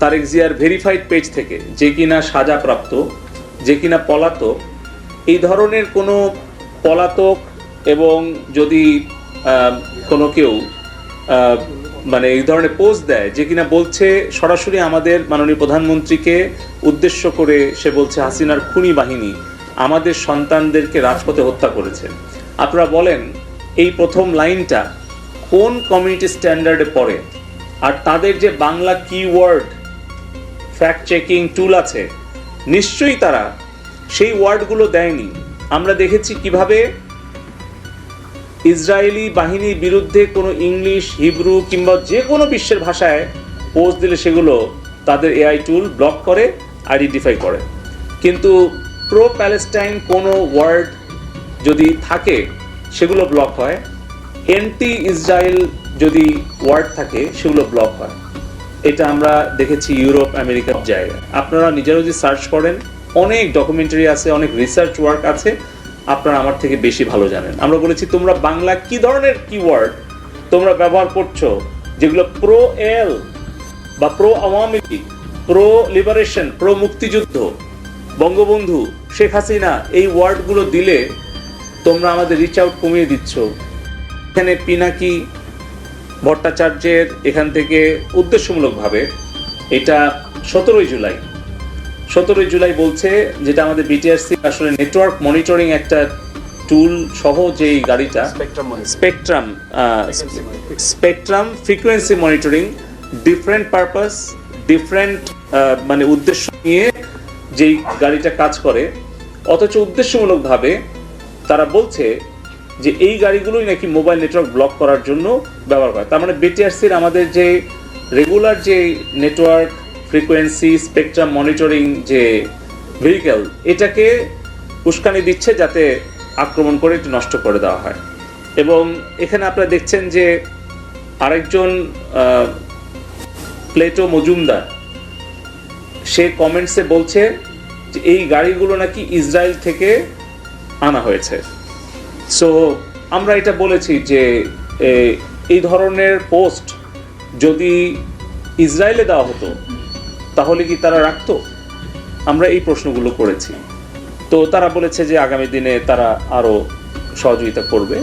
তারেক জিয়ার verified page থেকে যে কিনা সাজাপ্রাপ্ত, যে কিনা পলাতক, এই ধরনের কোনো পলাতক এবং যদি কোনো কেউ মানে এই ধরনের পোস্ট দেয় যে কিনা বলছে সরাসরি আমাদের মাননীয় প্রধানমন্ত্রীকে উদ্দেশ্য করে সে বলছে হাসিনার খুনি বাহিনী আমাদের সন্তানদেরকে রাজপথে হত্যা করেছে। আপনারা বলেন, এই প্রথম লাইনটা কোন কমিউনিটি স্ট্যান্ডার্ডে পড়ে? আর তাদের যে Bangla keyword fact checking tool আছে। নিশ্চয়ই তারা সেই ওয়ার্ডগুলো দেয়নি। আমরা দেখেছি কীভাবে ইসরায়েলি বাহিনীর বিরুদ্ধে কোনো ইংলিশ, হিব্রু কিংবা যে কোনো বিশ্বের ভাষায় পোস্ট দিলে সেগুলো তাদের এআই টুল ব্লক করে আইডেন্টিফাই করে। কিন্তু প্রো প্যালেস্টাইন কোনো ওয়ার্ড যদি থাকে, সেগুলো ব্লক হয়। এন্টি ইসরায়েল যদি ওয়ার্ড থাকে, সেগুলো ব্লক হয়। এটা আমরা দেখেছি ইউরোপ, আমেরিকা জায়গায়। আপনারা নিজেরা যদি সার্চ করেন, অনেক ডকুমেন্টারি আছে, অনেক রিসার্চ ওয়ার্ক আছে, আপনারা আমার থেকে বেশি ভালো জানেন। আমরা বলেছি, তোমরা বাংলা কি ধরনের কিওয়ার্ড তোমরা ব্যবহার করছ? যেগুলো প্রো এল বা pro Awami League pro liberation pro মুক্তিযুদ্ধ, বঙ্গবন্ধু, শেখ হাসিনা, এই ওয়ার্ডগুলো দিলে তোমরা আমাদের রিচ আউট কমিয়ে দিচ্ছ। এখানে পিনাকি ভট্টাচার্যের এখান থেকে উদ্দেশ্যমূলকভাবে এটা সতেরোই জুলাই। সতেরোই জুলাই বলছে যেটা আমাদের বিটিআরসি আসলে নেটওয়ার্ক মনিটরিং একটা টুল সহ যেই গাড়িটা spectrum spectrum spectrum frequency monitoring different purpose different মানে উদ্দেশ্য নিয়ে যেই গাড়িটা কাজ করে। অথচ উদ্দেশ্যমূলকভাবে তারা বলছে যে এই গাড়িগুলোই নাকি মোবাইল নেটওয়ার্ক ব্লক করার জন্য ব্যবহার করে। তার মানে বিটিআরসির আমাদের যে রেগুলার যে নেটওয়ার্ক ফ্রিকোয়েন্সি স্পেকট্রাম মনিটরিং যে ভেহিকেল এটাকে উস্কানি দিচ্ছে যাতে আক্রমণ করে এটি নষ্ট করে দেওয়া হয়। এবং এখানে আপনারা দেখছেন যে আরেকজন প্লেটো মজুমদার, সে কমেন্টসে বলছে যে এই গাড়িগুলো নাকি ইসরায়েল থেকে আনা হয়েছে। সো আমরা এটা বলেছি যে এই ধরনের পোস্ট যদি ইসরায়েলে দেওয়া হতো, তাহলে কি তারা রাখতো? আমরা এই প্রশ্নগুলো করেছি। তো তারা বলেছে যে, আগামী দিনে তারা আরও সহযোগিতা করবে।